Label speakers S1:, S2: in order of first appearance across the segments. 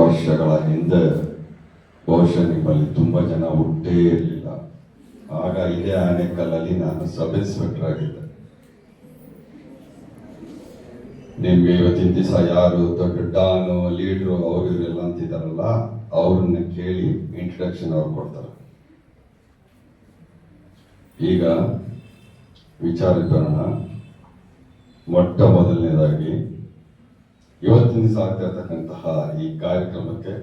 S1: ವರ್ಷಗಳ ಹಿಂದೆ ಬಹುಶಃ ನಿಮ್ಮಲ್ಲಿ ತುಂಬಾ ಜನ ಹುಟ್ಟೇ ಇರಲಿಲ್ಲ. ಆಗ ಇದೇ ಆನೆಕಲ್ಲಲ್ಲಿ ನಾನು ಸಬ್ ಇನ್ಸ್ಪೆಕ್ಟರ್ ಆಗಿದ್ದೆ ನಿಮ್ಗೆ ಇವತ್ತಿನ ದಿವಸ ಯಾರು ದೊಡ್ಡ ಡಾನು, ಲೀಡ್ರು ಅವರು ಇವರೆಲ್ಲ ಅಂತಿದಾರಲ್ಲ ಅವ್ರನ್ನ ಕೇಳಿ ಇಂಟ್ರಡಕ್ಷನ್ ಅವ್ರು ಕೊಡ್ತಾರೆ. ಈಗ ವಿಚಾರಕ್ಕೆ ಬರೋಣ ಮೊಟ್ಟ ಮೊದಲನೇದಾಗಿ ಇವತ್ತಿನ ದಿವಸ ಆಗ್ತಾ ಈ ಕಾರ್ಯಕ್ರಮಕ್ಕೆ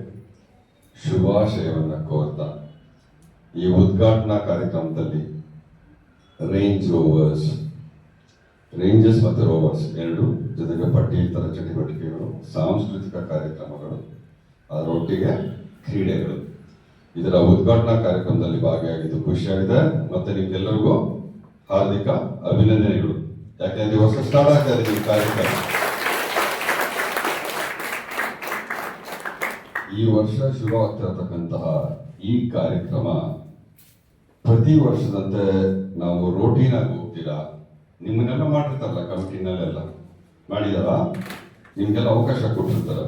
S1: ಶುಭಾಶಯವನ್ನು ಕೋರ್ತಾ, ಈ ಉದ್ಘಾಟನಾ ಕಾರ್ಯಕ್ರಮದಲ್ಲಿ ರೇಂಜ್ ರೋವರ್ಸ್ ರೇಂಜಸ್ ಮತ್ತು ರೋವರ್ಸ್ ಎರಡು ಜೊತೆಗೆ ಪಠ್ಯೇತರ ಚಟುವಟಿಕೆಗಳು, ಸಾಂಸ್ಕೃತಿಕ ಕಾರ್ಯಕ್ರಮಗಳು, ಅದರೊಟ್ಟಿಗೆ ಕ್ರೀಡೆಗಳು. ಇದರ ಉದ್ಘಾಟನಾ ಕಾರ್ಯಕ್ರಮದಲ್ಲಿ ಭಾಗಿಯಾಗಿದ್ದು ಖುಷಿಯಾಗಿದೆ. ಮತ್ತೆ ನಿಮ್ಗೆಲ್ಲರಿಗೂ ಹಾರ್ದಿಕ ಅಭಿನಂದನೆಗಳು. ಯಾಕೆಂದ್ರೆ ಹೊಸ ಸ್ಟಾರ್ಟ್ ಆಗ್ತಾ ಇದೆ ಈ ಕಾರ್ಯಕ್ರಮ. ಈ ವರ್ಷ ಶುರುವಾಗ್ತಿರತಕ್ಕಂತಹ ಈ ಕಾರ್ಯಕ್ರಮ ಪ್ರತಿ ವರ್ಷದಂತೆ ನಾವು ರೋಟೀನ್ ಆಗಿ ಹೋಗ್ತೀರಾ? ನಿಮ್ಮನ್ನೆಲ್ಲ ಮಾಡಿರ್ತಾರಲ್ಲ ಕಮಿಟಿನಲ್ಲೆಲ್ಲ. ಮಾಡಿದಾರ? ನಿಮ್ಗೆಲ್ಲ ಅವಕಾಶ ಕೊಟ್ಟಿರ್ತಾರ.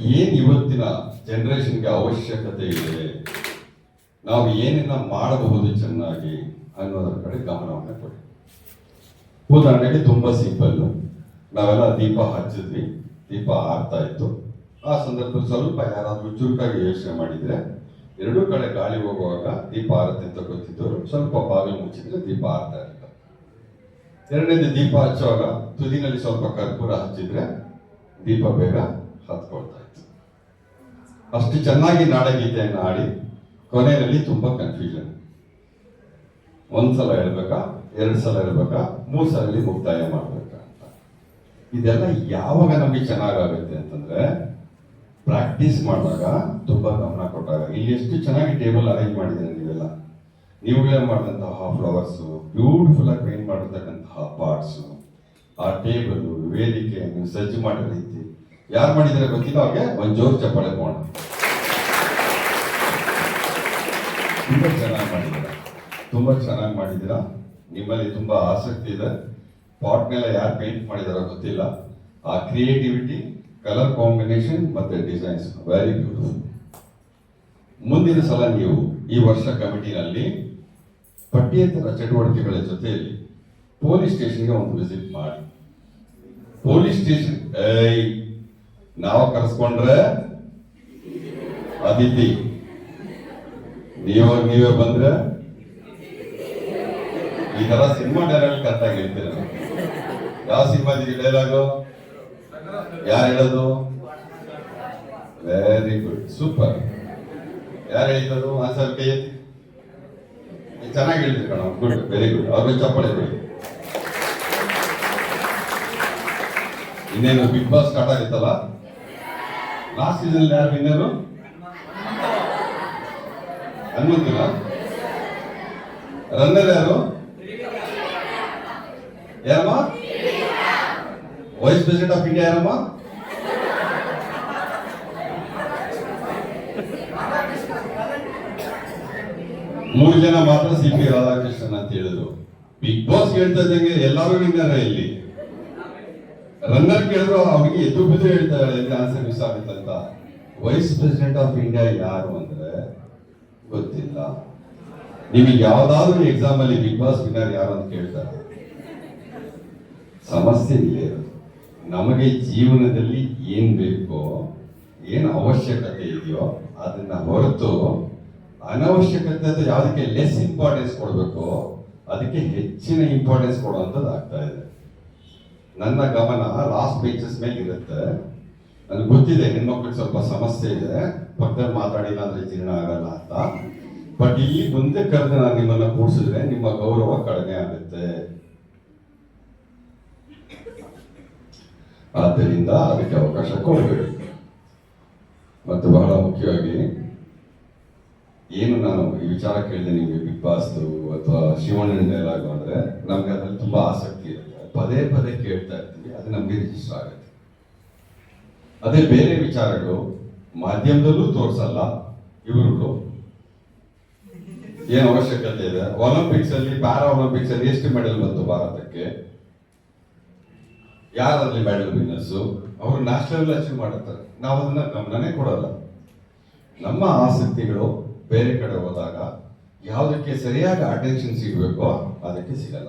S1: ಏನ್ ಇವತ್ತಿನ ಜನರೇಷನ್ಗೆ ಅವಶ್ಯಕತೆ ಇದೆ? ನಾವು ಏನೆಲ್ಲ ಮಾಡಬಹುದು ಚೆನ್ನಾಗಿ ಅನ್ನೋದರ ಕಡೆ ಗಮನವನ್ನು ಕೊಡಿ. ಉದಾಹರಣೆಗೆ ತುಂಬಾ ಸಿಂಪಲ್ ನಾವೆಲ್ಲ ದೀಪ ಹಚ್ಚಿದ್ವಿ. ದೀಪ ಆಗ್ತಾ ಇತ್ತು. ಆ ಸಂದರ್ಭದಲ್ಲಿ ಸ್ವಲ್ಪ ಯಾರಾದರೂ ಚುರುಕಾಗಿ ಯೋಚನೆ ಮಾಡಿದ್ರೆ, ಎರಡೂ ಕಡೆ ಗಾಳಿ ಹೋಗುವಾಗ ದೀಪ ಆರತಿ ಅಂತ ಗೊತ್ತಿದ್ದವರು ಸ್ವಲ್ಪ ಬಾಗಿಲು ಮುಚ್ಚಿದ್ರೆ ದೀಪ ಆರ್ತಾ ಇರಲಿಲ್ಲ ಎರಡನೇದು ದೀಪ ಹಚ್ಚುವಾಗ ತುದಿನಲ್ಲಿ ಸ್ವಲ್ಪ ಕರ್ಪೂರ ಹಚ್ಚಿದ್ರೆ ದೀಪ ಬೇಗ ಹತ್ಕೊಳ್ತಾ ಇತ್ತು. ಅಷ್ಟು ಚೆನ್ನಾಗಿ ನಾಡಗೀತೆಯನ್ನು ಆಡಿ ಕೊನೆಯಲ್ಲಿ ತುಂಬ ಕನ್ಫ್ಯೂಷನ್ ಒಂದ್ಸಲ ಹೇಳ್ಬೇಕಾ, ಎರಡು ಸಲ ಹೇಳ್ಬೇಕಾ, ಮೂರು ಸಲ ಮುಕ್ತಾಯ ಮಾಡ್ಬೇಕಾ ಅಂತ. ಇದೆಲ್ಲ ಯಾವಾಗ ನಮಗೆ ಚೆನ್ನಾಗಾಗುತ್ತೆ ಅಂತಂದ್ರೆ ಪ್ರಾಕ್ಟೀಸ್ ಮಾಡಿದಾಗ ತುಂಬಾ ಗಮನ ಕೊಟ್ಟಾಗ, ಇಲ್ಲಿ ಎಷ್ಟು ಚೆನ್ನಾಗಿ ಟೇಬಲ್ ಅರೇಂಜ್ ಮಾಡಿದ್ದೀರಿ ನೀವೆಲ್ಲ. ನೀವುಗಳೇ ಮಾಡಿದಂತಹ ಫ್ಲವರ್ಸ್ ಬ್ಯೂಟಿಫುಲ್ಲಾಗಿ ಪೇಂಟ್ ಮಾಡಿರ್ತಕ್ಕಂತಹ ಪಾರ್ಟ್ಸ್ ಆ ಟೇಬಲ್ ವೇದಿಕೆ ನೀವು ಸಜ್ಜು ಮಾಡಿದ ರೀತಿ. ಯಾರು ಮಾಡಿದ್ರೆ ಗೊತ್ತಿಲ್ಲ, ಅವ್ರಿಗೆ ಒಂದು ಜೋರ್ ಚಪ್ಪಾಳೆ ಮಾಡೋಣ ತುಂಬಾ ಚೆನ್ನಾಗಿ ಮಾಡಿದ್ದೀರಾ? ತುಂಬಾ ಚೆನ್ನಾಗಿ ಮಾಡಿದ್ದೀರಾ? ನಿಮ್ಮಲ್ಲಿ ತುಂಬಾ ಆಸಕ್ತಿ ಇದೆ. ಪಾಟ್ನೆಲ್ಲ ಯಾರು ಪೇಂಟ್ ಮಾಡಿದಾರೋ ಗೊತ್ತಿಲ್ಲ. ಆ ಕ್ರಿಯೇಟಿವಿಟಿ ಕಲರ್ ಕಾಂಬಿನೇಷನ್ ಮತ್ತೆ ಡಿಸೈನ್ಸ್ ವೆರಿ ಬ್ಯೂಟಿಫುಲ್ ಮುಂದಿನ ಸಲ ನೀವು ಈ ವರ್ಷ ಕಮಿಟಿನಲ್ಲಿ ಪಠ್ಯೇತರ ಚಟುವಟಿಕೆಗಳ ಜೊತೆಯಲ್ಲಿ ಪೊಲೀಸ್ ಸ್ಟೇಷನ್ಗೆ ಒಂದು ವಿಸಿಟ್ ಮಾಡಿ. ಪೊಲೀಸ್ ಸ್ಟೇಷನ್ ಏಯ್, ನಾವು ಕರೆಸ್ಕೊಂಡ್ರೆ ಅದಿತಿ. ನೀವಾಗ ನೀವೇ ಬಂದ್ರೆ ಈ ತರ ಸಿನಿಮಾ ಡೈರೆಕ್ಟ್ ಕರೆಕ್ಟಾಗಿ ಹೇಳ್ತೀರ ಯಾವ ಸಿನಿಮಾದಿಗೆ ಡೈಲಾಗು ಯಾರು ಹೇಳೋದು? ವೆರಿ ಗುಡ್ ಸೂಪರ್ ಯಾರು ಹೇಳಿದ್ರು ಆನ್ಸರ್ ಕೈ ಚೆನ್ನಾಗಿ ಹೇಳಿದ್ರಿ ಕಣ. ಗುಡ್ ವೆರಿ ಗುಡ್ ಅವ್ರಿಗೆ ಚಪ್ಪಾಳೆ ಬಿಡಿ ಇನ್ನೇನು ಬಿಗ್ ಬಾಸ್ ಸ್ಟಾರ್ಟ್ ಆಗಿತ್ತಲ್ಲ? ಲಾಸ್ಟ್ ಸೀಸನ್ ಯಾರು ಇನ್ನೇನು ಹನುಮಂತನ ರನ್ನರ್ ಯಾರು? ಯಾರಮ್ಮ? ವೈಸ್ ಪ್ರೆಸಿಡೆಂಟ್ ಆಫ್ ಇಂಡಿಯಾ ಯಾರಮ್ಮ? ಮೂರು ಜನ ಮಾತ್ರ ಸಿ ಪಿ ರಾಧಾಕೃಷ್ಣನ್ ಅಂತ ಹೇಳಿದ್ರು. ಬಿಗ್ ಬಾಸ್ ಹೇಳ್ತಾ ಇದ್ದಂಗೆ ಎಲ್ಲರೂ ವಿನ್ನರ ಇಲ್ಲಿ. ರನ್ನರ್ ಕೇಳಿದ್ರು, ಅವ್ರಿಗೆ ಎದ್ದು ಬಿದ್ದು ಹೇಳ್ತಾರೆ ಆನ್ಸರ್ ಮಿಸ್ ಆಗುತ್ತಂತ ವೈಸ್ ಪ್ರೆಸಿಡೆಂಟ್ ಆಫ್ ಇಂಡಿಯಾ ಯಾರು ಅಂದ್ರೆ ಗೊತ್ತಿಲ್ಲ. ನಿಮಗೆ ಯಾವ್ದಾದ್ರು ಎಕ್ಸಾಮ್ ಅಲ್ಲಿ ಬಿಗ್ ಬಾಸ್ ವಿನ್ನರ್ ಯಾರು ಅಂತ ಕೇಳ್ತಾರೆ. ಸಮಸ್ಯೆ ಇಲ್ಲೇ ಇರೋದು ನಮಗೆ ಜೀವನದಲ್ಲಿ ಏನು ಬೇಕೋ, ಏನು ಅವಶ್ಯಕತೆ ಇದೆಯೋ ಅದನ್ನ ಹೊರತು ಅನವಶ್ಯಕತೆ ಯಾವುದಕ್ಕೆ ಲೆಸ್ ಇಂಪಾರ್ಟೆನ್ಸ್ ಕೊಡಬೇಕು, ಅದಕ್ಕೆ ಹೆಚ್ಚಿನ ಇಂಪಾರ್ಟೆನ್ಸ್ ಕೊಡುವಂಥದ್ದು ಆಗ್ತಾ ಇದೆ. ನನ್ನ ಗಮನ ಲಾಸ್ಟ್ ಬೇಂಚಸ್ ಮೇಲೆ ಇರುತ್ತೆ. ನನಗೆ ಗೊತ್ತಿದೆ, ಹೆಣ್ಮಕ್ಳಿಗೆ ಸ್ವಲ್ಪ ಸಮಸ್ಯೆ ಇದೆ. ಪಕ್ಕದಲ್ಲಿ ಮಾತಾಡಿಲ್ಲ ಅಂದ್ರೆ ಜೀರ್ಣ ಆಗಲ್ಲ ಅಂತ. ಬಟ್ ಇಲ್ಲಿ ಮುಂದೆ ಕರೆದು ನಾನು ನಿಮ್ಮನ್ನ ಕೂಡಿಸಿದ್ರೆ ನಿಮ್ಮ ಗೌರವ ಕಡಿಮೆ ಆಗುತ್ತೆ. ಆದ್ದರಿಂದ ಅದಕ್ಕೆ ಅವಕಾಶ ಕೊಡಬೇಕು. ಮತ್ತು ಬಹಳ ಮುಖ್ಯವಾಗಿ, ಏನು ನಾನು ಈ ವಿಚಾರ ಕೇಳಿದೆ ನಿಮಗೆ ಬಿಗ್ ಬಾಸ್ ಅಥವಾ ಶಿವಣ್ಣನ ಡೈಲಾಗ್ ಅಂದರೆ, ನಮ್ಗೆ ಅದ್ರಲ್ಲಿ ತುಂಬಾ ಆಸಕ್ತಿ ಇರುತ್ತೆ. ಪದೇ ಪದೇ ಕೇಳ್ತಾ ಇರ್ತೀವಿ, ಅದು ನಮಗೆ ರಿಜಿಸ್ಟರ್ ಆಗುತ್ತೆ. ಅದೇ ಬೇರೆ ವಿಚಾರಗಳು, ಮಾಧ್ಯಮದಲ್ಲೂ ತೋರಿಸಲ್ಲ, ಇವರುಗಳು. ಏನು ಅವಶ್ಯಕತೆ ಇದೆ? ಒಲಿಂಪಿಕ್ಸ್ ಅಲ್ಲಿ ಪ್ಯಾರಾ ಒಲಿಂಪಿಕ್ಸ್ ಅಲ್ಲಿ ಎಷ್ಟು ಮೆಡಲ್ ಬಂತು ಭಾರತಕ್ಕೆ? ಯಾರಲ್ಲಿ ಮೆಡಲ್ ವಿನ್ನರ್ಸು ಅವರು ನ್ಯಾಷನಲ್ ಅಚೀವ್ ಮಾಡಿರ್ತಾರೆ ನಾವು ಅದನ್ನ ಗಮನನೇ ಕೊಡಲ್ಲ. ನಮ್ಮ ಆಸಕ್ತಿಗಳು ಬೇರೆ ಕಡೆ ಹೋದಾಗ ಯಾವುದಕ್ಕೆ ಸರಿಯಾಗಿ ಅಟೆನ್ಷನ್ ಸಿಗಬೇಕೋ ಅದಕ್ಕೆ ಸಿಗಲ್ಲ.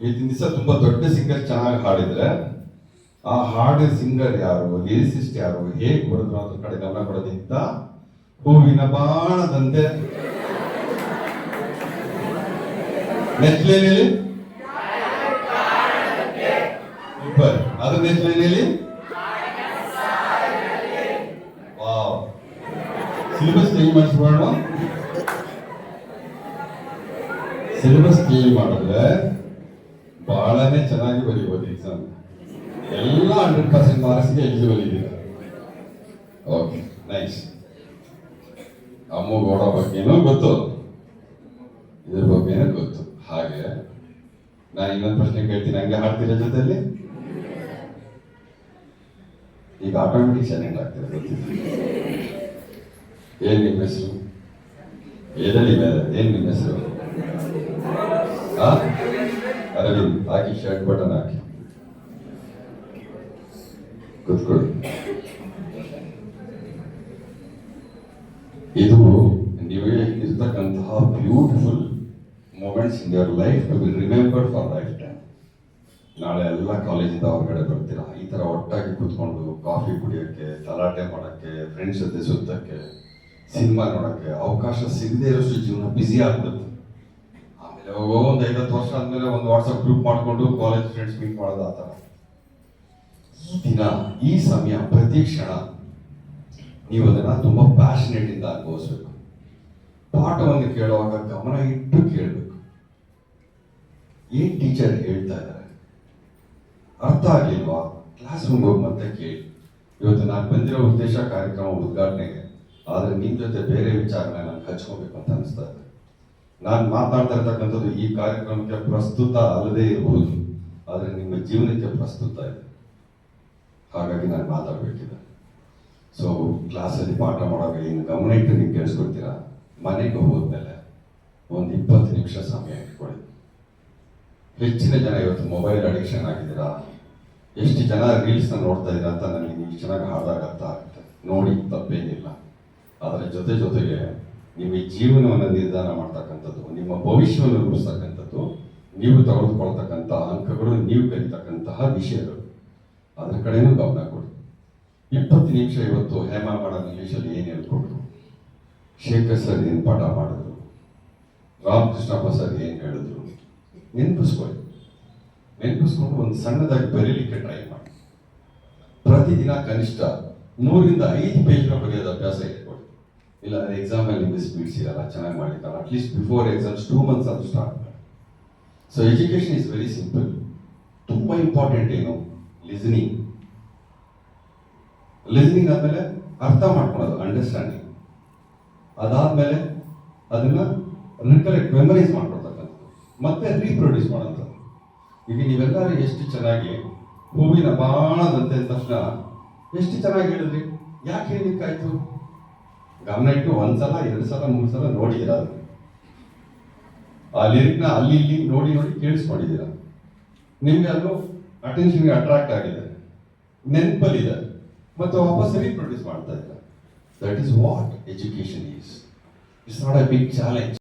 S1: ಇವತ್ತಿನ ದಿವಸ ತುಂಬಾ ದೊಡ್ಡ ಸಿಂಗರ್ ಚೆನ್ನಾಗಿ ಹಾಡಿದ್ರೆ, ಆ ಹಾಡಿನ ಸಿಂಗರ್ ಯಾರು ಲಿರಿಸಿಸ್ಟ್ ಯಾರು, ಹೇಗೆ ಬರೆದ್ರು ಅದ್ರ ಕಡೆ ಗಮನ ಕೊಡೋದಿಂತ ಹೂವಿನ ಬಾಣದಂತೆ. ನೆಚ್ಲೇನೇಳಿ ಸೂಪರ್. ಅದು ನೆಚ್ಲೇನೇಳಿ ವಾವ್. ಸಿಲೆಬಸ್ ಚೇಂಜ್ ಮಾಡಿಸ್ಬೋಣ ಸಿಲೆಬಸ್ ಚೇಂಜ್ ಮಾಡಿದ್ರೆ ಬಹಳನೇ ಚೆನ್ನಾಗಿ ಬರೀಬೋದು ಎಕ್ಸಾಮ್ ಎಲ್ಲ ಹಂಡ್ರೆಡ್ ಪರ್ಸೆಂಟ್ ಮಾರ್ಕ್ಸ್ಗೆ ಎಲಿಜಿಬಲ್ ಇದ್ದೀರಾ? ಓಕೆ ನೈಸ್ ಅಮ್ಮಗೌಡ ಬಗ್ಗೆನೂ ಗೊತ್ತು. ಇದ್ರ ಬಗ್ಗೆನೂ ಗೊತ್ತು. ಹಾಗೆ ನಾನು ಇನ್ನೊಂದು ಪ್ರಶ್ನೆ ಕೇಳ್ತೀನಿ. ಹಂಗೆ ಹಾಡ್ತೀರಾ ಜೊತೆಲಿ ಈಗ ಆಟೋಮೆಟಿಕ್ ಸೈಲೆಂಟ್ ಆಗ್ತದೆ, ಗೊತ್ತಿಲ್ಲ. ಏನು ನಿಮ್ಮ ಹೆಸರು? ಏನಲ್ಲಿ ಮೇಲೆ ಏನ್ ನಿಮ್ಮ ಹೆಸರು? ಅರವಿಂದ್, ಹಾಕಿ ಶರ್ಟ್ ಬಟನ್ ಹಾಕಿ. ಕೂತ್ಕೊಳ್ಳಿ. ಇದು ನೀವೇ ಇರ್ತಕ್ಕಂತಹ beautiful moments in your life to be remembered for life ನಾಳೆ ಎಲ್ಲ ಕಾಲೇಜಿಂದ ಹೊರಗಡೆ ಬರ್ತೀರಾ? ಈ ತರ ಒಟ್ಟಾಗಿ ಕೂತ್ಕೊಂಡು ಕಾಫಿ ಕುಡಿಯೋಕ್ಕೆ, ತಲಾಟೆ ಮಾಡೋಕ್ಕೆ ಫ್ರೆಂಡ್ಸ್ ಜೊತೆ ಸುತ್ತಕ್ಕೆ ಸಿನಿಮಾ ನೋಡೋಕ್ಕೆ ಅವಕಾಶ ಸಿಗದೇ ಇರೋಷ್ಟು ಜೀವನ ಬ್ಯುಸಿ ಆಗ್ಬಿಡುತ್ತೆ. ಆಮೇಲೆ ಹೋಗೋ ಒಂದು ಐವತ್ತು ವರ್ಷ ಆದಮೇಲೆ ಒಂದು ವಾಟ್ಸಪ್ ಗ್ರೂಪ್ ಮಾಡ್ಕೊಂಡು ಕಾಲೇಜ್ ಫ್ರೆಂಡ್ಸ್ ಮೀಟ್ ಮಾಡೋದು ಆ ಥರ ಈ ದಿನ, ಈ ಸಮಯ ಪ್ರತಿ ಕ್ಷಣ ನೀವು ಅದನ್ನ ತುಂಬಾ ಪ್ಯಾಷನೇಟಿಂದ ಅನುಭವಿಸ್ಬೇಕು. ಪಾಠವನ್ನು ಕೇಳುವಾಗ ಗಮನ ಇಟ್ಟು ಕೇಳಬೇಕು. ಏನ್ ಟೀಚರ್ ಹೇಳ್ತಾ ಇದ್ದಾರೆ ಅರ್ಥ ಆಗಿಲ್ವಾ ಕ್ಲಾಸ್ ರೂಮ್ಗೆ ಹೋಗಿ ಮತ್ತೆ ಕೇಳಿ ಇವತ್ತು ನಾನು ಬಂದಿರೋ ಉದ್ದೇಶ ಕಾರ್ಯಕ್ರಮ ಉದ್ಘಾಟನೆಗೆ. ಆದರೆ ನಿಮ್ಮ ಜೊತೆ ಬೇರೆ ವಿಚಾರನ ನಾನು ಹಚ್ಕೋಬೇಕು ಅಂತ ಅನಿಸ್ತಾ ಇದೆ. ನಾನು ಮಾತಾಡ್ತಾ ಇರ್ತಕ್ಕಂಥದ್ದು ಈ ಕಾರ್ಯಕ್ರಮಕ್ಕೆ ಪ್ರಸ್ತುತ ಅಲ್ಲದೆ ಇರಬಹುದು ಆದರೆ ನಿಮ್ಮ ಜೀವನಕ್ಕೆ ಪ್ರಸ್ತುತ ಇದೆ. ಹಾಗಾಗಿ ನಾನು ಮಾತಾಡ್ಬೇಕಿದೆ. ಸೊ ಕ್ಲಾಸಲ್ಲಿ ಪಾಠ ಮಾಡೋ ಏನು ಗಮನ ಇಟ್ಟು ನೀವು ಕೇಳಿಸ್ಕೊಡ್ತೀರಾ? ಮನೆಗೆ ಹೋದ್ಮೇಲೆ ಒಂದು ಇಪ್ಪತ್ತು ನಿಮಿಷ ಸಮಯ ಇಟ್ಕೊಳ್ಳಿ. ಹೆಚ್ಚಿನ ಜನ ಇವತ್ತು ಮೊಬೈಲ್ ಅಡಿಕ್ಷನ್ ಆಗಿದ್ದೀರಾ? ಎಷ್ಟು ಜನ ರೀಲ್ಸ್ನ ನೋಡ್ತಾ ಇದ್ದೀರಾ ಅಂತ ನನಗೆ ನೀವು ಚೆನ್ನಾಗಿ ಹಾಡಾಗ ಆಗುತ್ತೆ ನೋಡಿ, ತಪ್ಪೇನಿಲ್ಲ. ಅದರ ಜೊತೆ ಜೊತೆಗೆ ನಿಮ್ಮ ಜೀವನವನ್ನು ನಿರ್ಧಾರ ಮಾಡ್ತಕ್ಕಂಥದ್ದು, ನಿಮ್ಮ ಭವಿಷ್ಯವನ್ನು ರೂಪಿಸ್ತಕ್ಕಂಥದ್ದು, ನೀವು ತೆಗೆದುಕೊಳ್ತಕ್ಕಂಥ ಅಂಕಗಳು, ನೀವು ಕಲಿತಕ್ಕಂತಹ ವಿಷಯಗಳು. ಅದರ ಕಡೆನೂ ಗಮನ ಕೊಡಿ. ಇಪ್ಪತ್ತು ನಿಮಿಷ ಇವತ್ತು ಹೇಮಾ ಮಾಡೋ ಇಂಗ್ಲೀಷಲ್ಲಿ ಏನು ಹೇಳ್ಕೊಟ್ರು? ಶೇಖರ್ ಸರ್ ಏನು ಪಾಠ ಮಾಡಿದ್ರು? ರಾಮಕೃಷ್ಣಪ್ಪ ಸರ್ ಏನು ಹೇಳಿದ್ರು? ನೆನಪಿಸ್ಕೊಳ್ಳಿ. ನೆನಪಿಸ್ಕೊಂಡು ಒಂದು ಸಣ್ಣದಾಗಿ ಬರೀಲಿಕ್ಕೆ ಟ್ರೈ ಮಾಡಿ. ಪ್ರತಿದಿನ ಕನಿಷ್ಠ ಮೂರಿಂದ ಐದು ಪೇಜ್ನ ಬರೆಯೋದು ಅಭ್ಯಾಸ ಇಟ್ಕೊಳ್ಳಿ ಇಲ್ಲ ಎಕ್ಸಾಮಲ್ಲಿ ನಿಮಗೆ ಸ್ಪೀಡ್ ಸಿಗಲ್ಲ ಚೆನ್ನಾಗಿ ಮಾಡಿದ್ದಲ್ಲ at least before exams two months ಅದು ಸ್ಟಾರ್ಟ್ ಮಾಡಿ. So education is very simple ತುಂಬ ಇಂಪಾರ್ಟೆಂಟ್ ಏನು? ಲಿಸನಿಂಗ್ ಲಿಸನಿಂಗ್ ಆದಮೇಲೆ ಅರ್ಥ ಮಾಡ್ಕೊಳ್ಳೋದು ಅಂಡರ್ಸ್ಟ್ಯಾಂಡಿಂಗ್ ಅದಾದ್ಮೇಲೆ ಅದನ್ನ ರಿಕಲೆಕ್ಟ್ ಮೆಮರೈಸ್ ಮಾಡ್ಕೊಳ್ತಕ್ಕಂಥದ್ದು. ಮತ್ತೆ ರೀಪ್ರೊಡ್ಯೂಸ್ ಮಾಡೋಂಥದ್ದು. ಈಗ ನೀವೆಲ್ಲರೂ ಎಷ್ಟು ಚೆನ್ನಾಗಿ ಹೂವಿನ ಬಾಣದಂತೆ ತಕ್ಷಣ ಎಷ್ಟು ಚೆನ್ನಾಗಿ ಹೇಳಿದ್ರಿ? ಯಾಕೆ ಹೇಳಲಿಕ್ಕಾಯ್ತು ಗಮನ ಇಟ್ಟು ಒಂದ್ಸಲ ಎರಡು ಸಲ, ಮೂರು ಸಲ ನೋಡಿದಿರ ಆ ಲಿರಿಕ್ನ ಅಲ್ಲಿ ಇಲ್ಲಿ ನೋಡಿ ನೋಡಿ ಕೇಳಿಸ್ಕೊಂಡಿದ್ದೀರ. ನಿಮಗೆ ಅದು ಅಟೆನ್ಷನ್ಗೆ ಅಟ್ರಾಕ್ಟ್ ಆಗಿದೆ. ನೆನಪಲ್ಲಿದೆ. ಮತ್ತೆ ವಾಪಸ್ ರೀಪ್ರೊಡ್ಯೂಸ್ ಮಾಡ್ತಾ ಇದ್ದಾರೆ. That is what education is it's not a big challenge